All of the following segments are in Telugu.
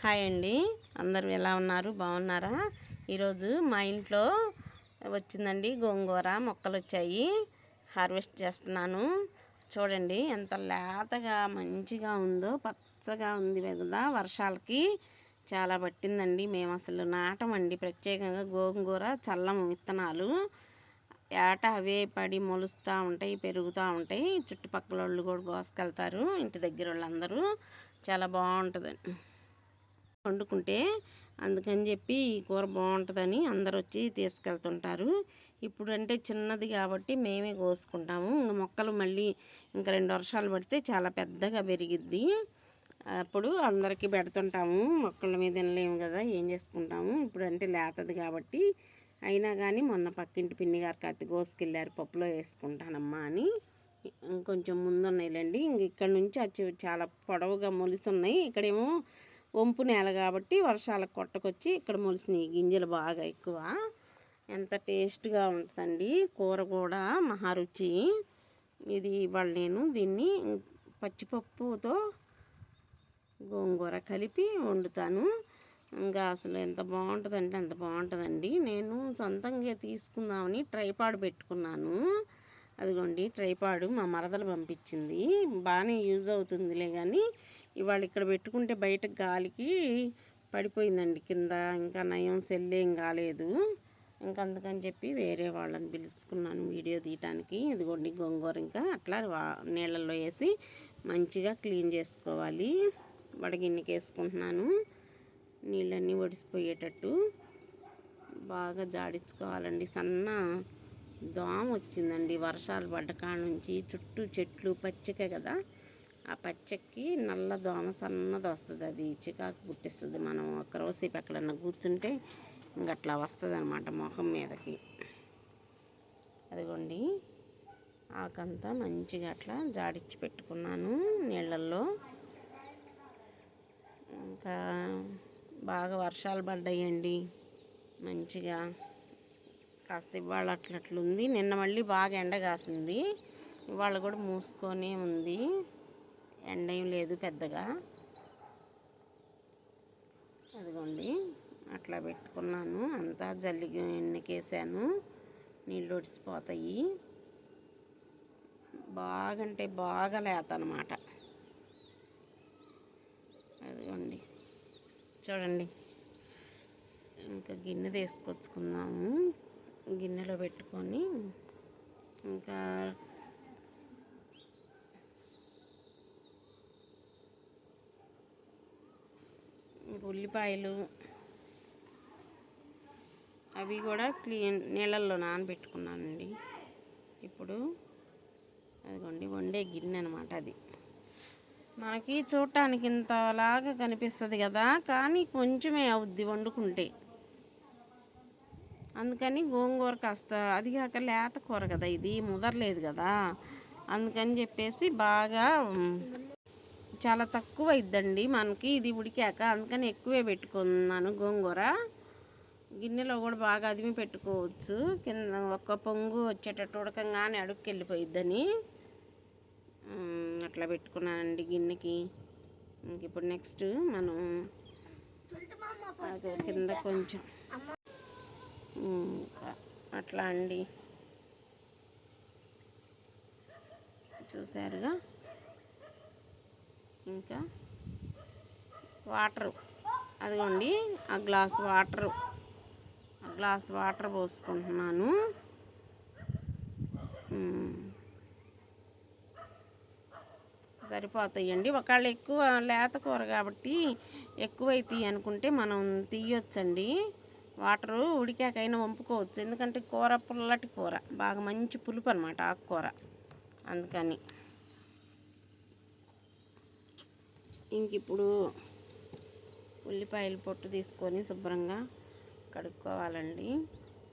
హాయ్ అండి. అందరూ ఎలా ఉన్నారు? బాగున్నారా? ఈరోజు మా ఇంట్లో వచ్చిందండి గోంగూర మొక్కలు వచ్చాయి హార్వెస్ట్ చేస్తున్నాను. చూడండి ఎంత లేతగా మంచిగా ఉందో పచ్చగా ఉంది కదా వర్షాలకి. చాలా పట్టిందండి. మేము అసలు నాటమండి. ప్రత్యేకంగా గోంగూర చల్లం విత్తనాలు. ఏట అవే పడి మొలుస్తూ ఉంటాయి పెరుగుతూ ఉంటాయి. చుట్టుపక్కల వాళ్ళు కూడా కోసుకెళ్తారు ఇంటి దగ్గర వాళ్ళందరూ చాలా బాగుంటుంది వండుకుంటే అందుకని చెప్పి ఈ కూర బాగుంటుందని అందరు వచ్చి తీసుకెళ్తుంటారు. ఇప్పుడు అంటే చిన్నది కాబట్టి మేమే కోసుకుంటాము. ఇంక మొక్కలు మళ్ళీ ఇంకా రెండు వర్షాలు పడితే చాలా పెద్దగా పెరిగిద్ది. అప్పుడు అందరికీ పెడుతుంటాము. మొక్కల మీద తినలేము కదా ఏం చేసుకుంటాము? ఇప్పుడు అంటే లేతది కాబట్టి అయినా కానీ మొన్న పక్కింటి పిన్ని గారికి అతి కోసుకెళ్ళారు పప్పులో వేసుకుంటానమ్మా అని. ఇంకొంచెం ముందున్నాయిలేండి. ఇంక ఇక్కడ నుంచి అచ్చి చాలా పొడవుగా మొలిసి ఉన్నాయి ఇక్కడేమో వంపు నేల కాబట్టి వర్షాలకు కొట్టకొచ్చి ఇక్కడ మొలిసినాయి. గింజలు బాగా ఎక్కువ. ఎంత టేస్ట్గా ఉంటుందండి. కూర కూడా మహారుచి ఇది ఇవాళ నేను దీన్ని పచ్చిపప్పుతో గోంగూర కలిపి వండుతాను. ఇంకా అసలు ఎంత బాగుంటుందంటే అంత బాగుంటుందండి. నేను సొంతంగా తీసుకుందామని ట్రైపాడ్ పెట్టుకున్నాను. అదిగోండి ట్రైపాడు మా మరదలు పంపించింది. బాగానే యూజ్ అవుతుందిలే కానీ ఇవాళ ఇక్కడ పెట్టుకుంటే బయట గాలికి పడిపోయిందండి కింద. ఇంకా నయం సెల్లేం కాలేదు. ఇంకా అందుకని చెప్పి వేరే వాళ్ళని పిలుచుకున్నాను వీడియో తీయటానికి. ఇదిగోండి గోంగూర ఇంకా అట్లా నీళ్ళల్లో వేసి మంచిగా క్లీన్ చేసుకోవాలి. వడగిన్నెకి వేసుకుంటున్నాను. నీళ్ళన్నీ ఒడిసిపోయేటట్టు బాగా జాడించుకోవాలండి. సన్న దోమ వచ్చిందండి. వర్షాలు పడ్డ కాడ నుంచి చుట్టూ చెట్లు పచ్చిక కదా. ఆ పచ్చకి నల్ల దోమ సన్నది వస్తుంది. అది చికాకు పుట్టిస్తుంది. మనం ఒకరోజుసేపు ఎక్కడన్నా కూర్చుంటే ఇంక అట్లా వస్తుంది అనమాట మొహం మీదకి. అదిగోండి. ఆకంతా మంచిగా అట్లా జాడిచ్చి పెట్టుకున్నాను నీళ్ళల్లో. ఇంకా బాగా వర్షాలు పడ్డాయండి. మంచిగా కాస్త ఇవాళ అట్లట్లుంది. నిన్న మళ్ళీ బాగా ఎండ కాసింది. ఇవాళ కూడా మూసుకొని ఉంది. ఎండ ఏం లేదు పెద్దగా. అదిగోండి అట్లా పెట్టుకున్నాను. అంతా జల్లి ఎన్నికేసాను నీళ్ళు ఒడిసిపోతాయి. బాగంటే బాగా లేత అనమాట అదిగోండి చూడండి. ఇంకా గిన్నె తీసుకొచ్చుకున్నాము. గిన్నెలో పెట్టుకొని ఇంకా ఉల్లిపాయలు అవి కూడా క్లీన్ నీళ్ళల్లో నానబెట్టుకున్నానండి. ఇప్పుడు అదిగోండి వండే గిన్నె అనమాట అది. మనకి చూడటానికి ఇంతలాగా కనిపిస్తుంది కదా కానీ కొంచెమే అవుద్ది వండుకుంటే. అందుకని గోంగూర కాస్త అది కాక లేత కూర కదా ఇది ముదరలేదు కదా. అందుకని చెప్పేసి బాగా చాలా తక్కువ ఇద్దండి మనకి ఇది ఉడికాక అందుకని ఎక్కువే పెట్టుకున్నాను గోంగూర. గిన్నెలో కూడా బాగా అదిమి పెట్టుకోవచ్చు. కింద ఒక్క పొంగు వచ్చేటట్టు ఉడకంగానే అడుగుకి వెళ్ళిపోయిద్దని అట్లా పెట్టుకున్నానండి గిన్నెకి. ఇంక ఇప్పుడు నెక్స్ట్ మనం కింద కొంచెం అట్లా అండి. చూసారుగా? ఇంకా వాటరు. అదిగోండి ఆ గ్లాస్ వాటరు. ఆ గ్లాస్ వాటర్ పోసుకుంటున్నాను. సరిపోతాయండి. ఒకవేళ ఎక్కువ లేత కూర కాబట్టి ఎక్కువైతే అనుకుంటే మనం తీయొచ్చండి. వాటరు ఉడికాకైనా వంపుకోవచ్చు. ఎందుకంటే కూర పుల్లటి కూర. బాగా మంచి పులుపు అనమాట ఆకుకూర. అందుకని. ఇంక ఇప్పుడు ఉల్లిపాయలు పొట్టు తీసుకొని శుభ్రంగా కడుక్కోవాలండి.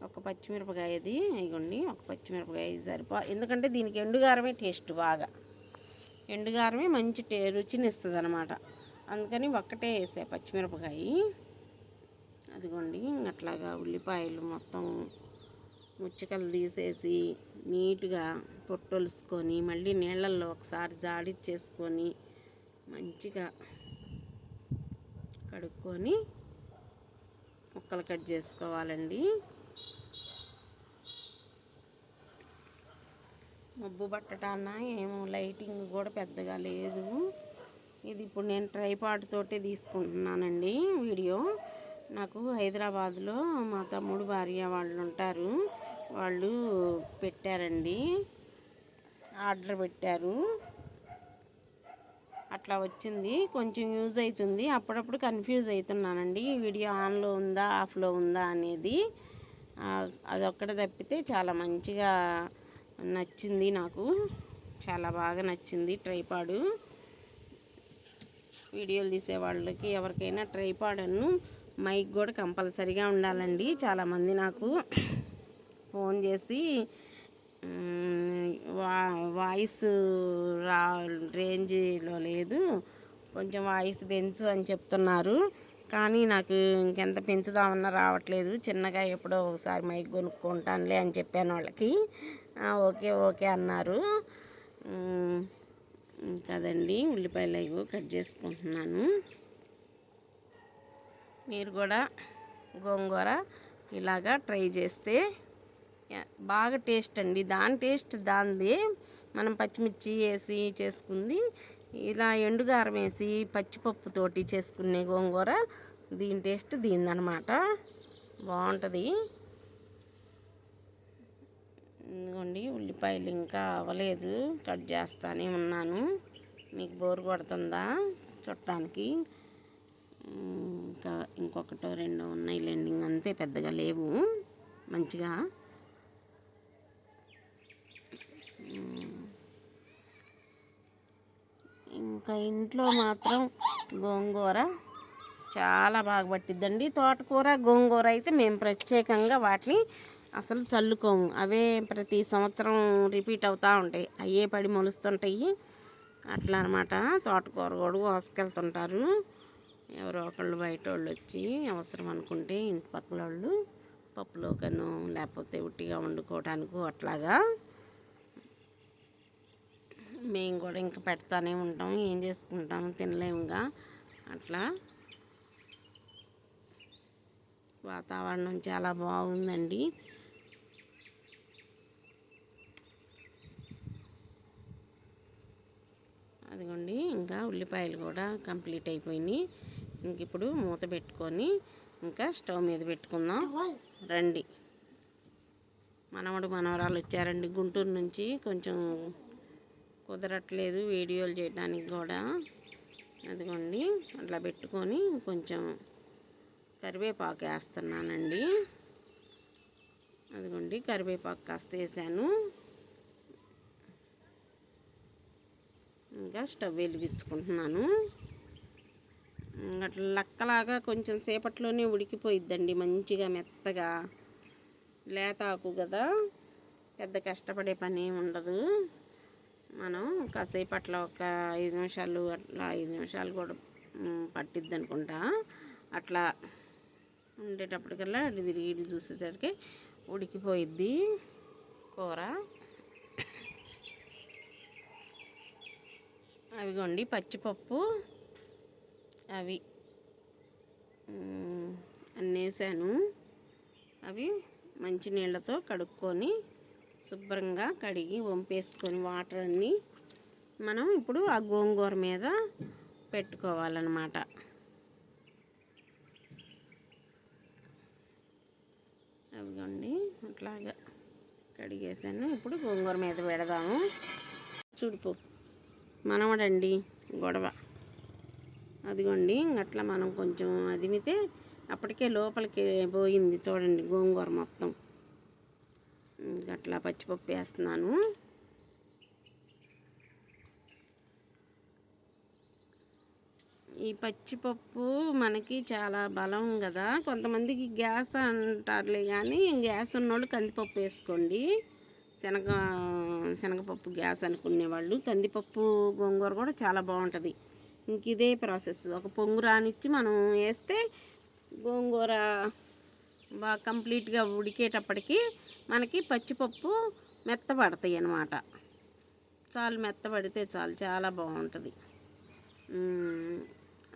ఒక పచ్చిమిరపకాయ అది ఇగోండి ఒక పచ్చిమిరపకాయ సరిపో ఎందుకంటే దీనికి ఎండుగారమే టేస్ట్ బాగా. ఎండుగారమే మంచి టే రుచిని ఇస్తుంది అనమాట అందుకని ఒక్కటే వేసా పచ్చిమిరపకాయ. అదిగోండి అట్లాగా ఉల్లిపాయలు మొత్తం ముచ్చకలు తీసేసి నీట్గా పొట్టొలుసుకొని మళ్ళీ నీళ్ళల్లో ఒకసారి జాడిచ్చేసుకొని మంచిగా కడుక్కొని ముక్కలు కట్ చేసుకోవాలండి. మబ్బు పట్టటాన ఏమో లైటింగ్ కూడా పెద్దగా లేదు. ఇది ఇప్పుడు నేను ట్రైపాడ్ తోటే తీసుకుంటున్నానండి వీడియో. నాకు హైదరాబాద్లో మా తమ్ముడు భార్య వాళ్ళు ఉంటారు. వాళ్ళు పెట్టారండి. ఆర్డర్ పెట్టారు. అట్లా వచ్చింది. కొంచెం యూజ్ అవుతుంది అప్పుడప్పుడు కన్ఫ్యూజ్ అవుతున్నానండి ఈ వీడియో ఆన్లో ఉందా ఆఫ్లో ఉందా అనేది. ఆ, అదొక్కటి తప్పితే చాలా మంచిగా నచ్చింది నాకు. చాలా బాగా నచ్చింది ట్రైపాడు. వీడియోలు తీసే వాళ్ళకి ఎవరికైనా ట్రైపాడను మైక్ కూడా కంపల్సరీగా ఉండాలండి. చాలామంది నాకు ఫోన్ చేసి వా వాయిస్ రా రేంజ్లో లేదు. కొంచెం వాయిస్ పెంచు అని చెప్తున్నారు. కానీ నాకు ఇంకెంత పెంచుదామన్నా రావట్లేదు. చిన్నగా ఎప్పుడో ఒకసారి మైక్ కొనుక్కుంటానులే అని చెప్పాను వాళ్ళకి. ఓకే ఓకే అన్నారు. కదండి ఉల్లిపాయలు అవి కట్ చేసుకుంటున్నాను. మీరు కూడా గోంగూర ఇలాగా ట్రై చేస్తే బాగా టేస్ట్ అండి. దాని టేస్ట్ దాంది మనం పచ్చిమిర్చి వేసి చేసుకుంది. ఇలా ఎండుగారం వేసి పచ్చిపప్పుతోటి చేసుకునే గోంగూర. దీని టేస్ట్ దీనిదనమాట బాగుంటుంది. ఇదిగోండి ఉల్లిపాయలు ఇంకా అవ్వలేదు కట్ చేస్తానే ఉన్నాను. మీకు బోర్ కొడుతుందా చుట్టానికి ఇంకా ఇంకొకటో రెండో ఉన్నాయి లెండింగ్ అంతే పెద్దగా లేవు. మంచిగా ఇంకా ఇంట్లో మాత్రం గోంగూర చాలా బాగా పట్టిద్దండి. తోటకూర గోంగూర అయితే మేము ప్రత్యేకంగా వాటిని అసలు చల్లుకోము. అవే ప్రతి సంవత్సరం రిపీట్ అవుతూ ఉంటాయి. అయ్యే పడి మొలుస్తుంటాయి. అట్లా అనమాట తోటకూర కూడా కోసుకెళ్తుంటారు ఎవరో ఒకళ్ళు బయట వాళ్ళు వచ్చి అవసరం అనుకుంటే ఇంటి పక్కల వాళ్ళు పప్పులోకను లేకపోతే ఉట్టిగా వండుకోవటానికి అట్లాగా మేము కూడా ఇంకా పెడతానే ఉంటాం. ఏం చేసుకుంటాము తినలేముగా అట్లా. వాతావరణం చాలా బాగుందండి. అదిగోండి ఇంకా ఉల్లిపాయలు కూడా కంప్లీట్ అయిపోయినాయి. ఇంక ఇప్పుడు మూత పెట్టుకొని ఇంకా స్టవ్ మీద పెట్టుకుందాం. రండి. మనవడు మనవరాలు వచ్చారండి గుంటూరు నుంచి. కొంచెం కుదరట్లేదు వీడియోలు చేయడానికి కూడా. అదిగోండి అట్లా పెట్టుకొని కొంచెం కరివేపాకు వేస్తున్నానండి. అదిగోండి కరివేపాకు కాస్త వేసాను. ఇంకా స్టవ్ వెలిగించుకుంటున్నాను. అట్లా లక్కలాగా కొంచెం సేపట్లోనే ఉడికిపోయిద్దండి మంచిగా మెత్తగా. లేతాకు కదా పెద్ద కష్టపడే పని ఉండదు. మనం కాసేపు అట్లా ఒక ఐదు నిమిషాలు అట్లా ఐదు నిమిషాలు కూడా పట్టిద్ది అనుకుంటా. అట్లా ఉండేటప్పటికల్లా అది తిరిగి ఇటు చూసేసరికి ఉడికిపోయిద్ది కూర. అవిగోండి పచ్చిపప్పు అవి అన్నేసాను. అవి మంచినీళ్ళతో కడుక్కొని శుభ్రంగా కడిగి వంపేసుకొని వాటర్ అన్నీ మనం ఇప్పుడు ఆ గోంగూర మీద పెట్టుకోవాలన్నమాట. అవిగోండి అట్లాగా కడిగేసాను. ఇప్పుడు గోంగూర మీద పెడదాము. చూడుపు మనమడండి గొడవ. అదిగోండి అట్లా మనం కొంచెం అదిమితే అప్పటికే లోపలికి పోయింది చూడండి గోంగూర మొత్తం. అట్లా పచ్చిపప్పు వేస్తున్నాను. ఈ పచ్చిపప్పు మనకి చాలా బలం కదా. కొంతమందికి గ్యాస్ అంటారులే కానీ గ్యాస్ ఉన్నోళ్ళు కందిపప్పు వేసుకోండి. శనగ శనగపప్పు గ్యాస్ అనుకునేవాళ్ళు కందిపప్పు గోంగూర కూడా చాలా బాగుంటుంది. ఇంక ఇదే ప్రాసెస్. ఒక పొంగు రానిచ్చి మనం వేస్తే గోంగూర బాగా కంప్లీట్గా ఉడికేటప్పటికి మనకి పచ్చిపప్పు మెత్తబడతాయి అన్నమాట. చాలు మెత్తబడితే చాలు చాలా బాగుంటుంది.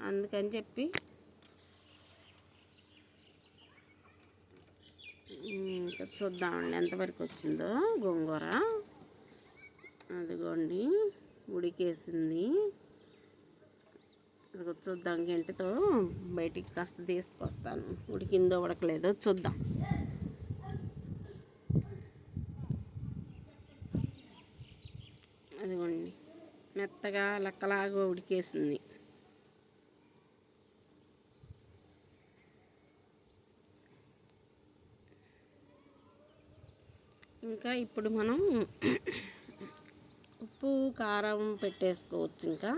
అందుకని చెప్పి ఇంకా చూద్దామండి ఎంతవరకు వచ్చిందో గోంగూర. అదిగోండి ఉడికేసింది. అదిగో చూద్దాం గంటతో బయటికి కాస్త తీసుకొస్తాను. ఉడికిందో ఉడకలేదో చూద్దాం. అదిగోండి. మెత్తగా లెక్కలాగా ఉడికేసింది. ఇంకా ఇప్పుడు మనం ఉప్పు కారం పెట్టేసుకోవచ్చు ఇంకా.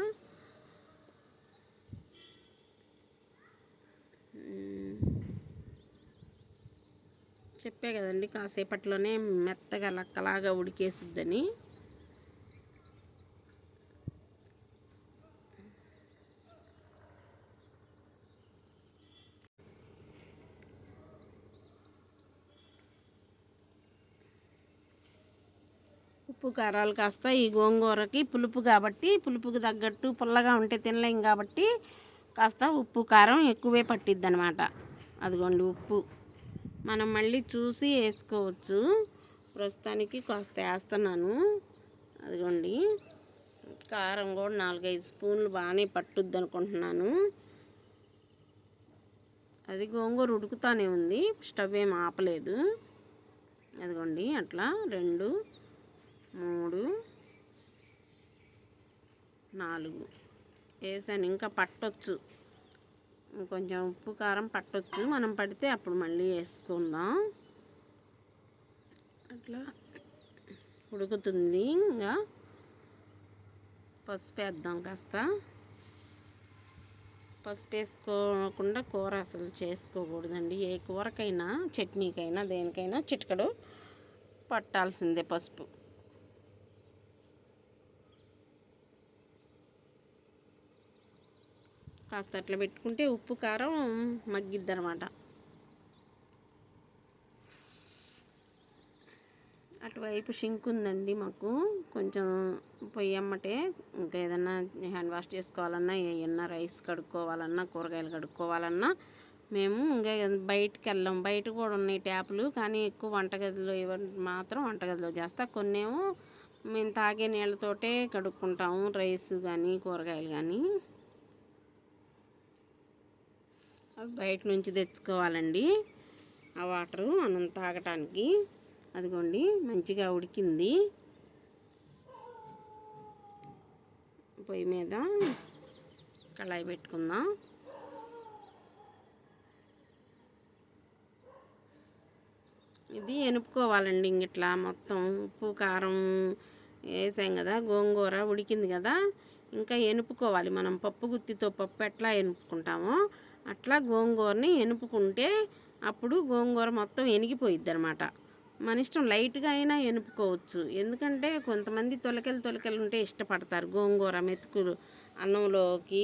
చెప్పే కదండి కాసేపట్లోనే మెత్తగా లక్కలాగా ఉడికేసిద్దని. ఉప్పు కారాలు కాస్త ఈ గోంగూరకి పులుపు కాబట్టి పులుపుకి తగ్గట్టు పుల్లగా ఉంటే తినలేం కాబట్టి కాస్త ఉప్పు కారం ఎక్కువే పట్టిద్ది అనమాట అదిగోండి ఉప్పు. మనం మళ్ళీ చూసి వేసుకోవచ్చు. ప్రస్తుతానికి కాస్త వేస్తున్నాను. అదిగోండి. కారం కూడా నాలుగైదు స్పూన్లు బాగానే పట్టుద్ది అనుకుంటున్నాను. అది గోంగూర ఉడుకుతానే ఉంది. స్టవ్ ఏం ఆపలేదు. అదిగోండి అట్లా రెండు మూడు నాలుగు. వేసాను. ఇంకా పట్టొచ్చు. కొంచెం ఉప్పు కారం పట్టొచ్చు. మనం పడితే అప్పుడు మళ్ళీ వేసుకుందాం. అట్లా ఉడుకుతుంది. ఇంకా పసుపు వేద్దాం కాస్త. పసుపు వేసుకోకుండా కూర అసలు చేసుకోకూడదండి. ఏ కూరకైనా చట్నీకైనా దేనికైనా చిటికడు పట్టాల్సిందే పసుపు. కాస్త అట్లా పెట్టుకుంటే ఉప్పు కారం మగ్గిద్ది అనమాట అటువైపు షింక్ ఉందండి మాకు. కొంచెం పొయ్యి అమ్మటే ఇంకా ఏదన్నా హ్యాండ్ వాష్ చేసుకోవాలన్నా ఏమన్నా రైస్ కడుక్కోవాలన్నా కూరగాయలు కడుక్కోవాలన్నా మేము ఇంకా బయటికి వెళ్ళాం. బయట కూడా ఉన్నాయి ట్యాపులు కానీ ఎక్కువ వంటగదిలో ఇవన్నీ మాత్రం వంటగదిలో చేస్తా. కొన్నేమో మేము తాగే నీళ్ళతోటే కడుక్కుంటాము రైస్ కానీ కూరగాయలు కానీ అవి బయట నుంచి తెచ్చుకోవాలండి. ఆ వాటరు మనం తాగటానికి. అదిగోండి మంచిగా ఉడికింది. పొయ్యి మీద కళాయి పెట్టుకుందాం. ఇది ఎనుపుకోవాలండి ఇంగిట్లా మొత్తం ఉప్పు కారం వేసాం కదా గోంగూర ఉడికింది కదా. ఇంకా ఎనుపుకోవాలి మనం పప్పు గుత్తితో పప్పు ఎట్లా ఎనుపుకుంటామో అట్లా గోంగూరని ఎనుపుకుంటే అప్పుడు గోంగూర మొత్తం ఎనిగిపోయిద్ది అనమాట మన ఇష్టం లైట్గా అయినా ఎనుపుకోవచ్చు. ఎందుకంటే కొంతమంది తొలకలు తొలకలు ఉంటే ఇష్టపడతారు. గోంగూర మెతుకులు అన్నంలోకి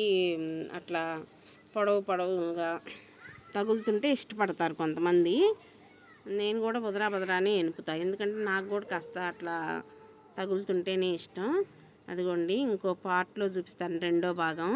అట్లా పొడవు పొడవుగా తగులుతుంటే ఇష్టపడతారు కొంతమంది. నేను కూడా బుదరా బుదరానే ఎనుపుతా. ఎందుకంటే నాకు కూడా కాస్త అట్లా తగులుతుంటేనే ఇష్టం. అదిగోండి ఇంకో పార్ట్లో చూపిస్తాను రెండో భాగం.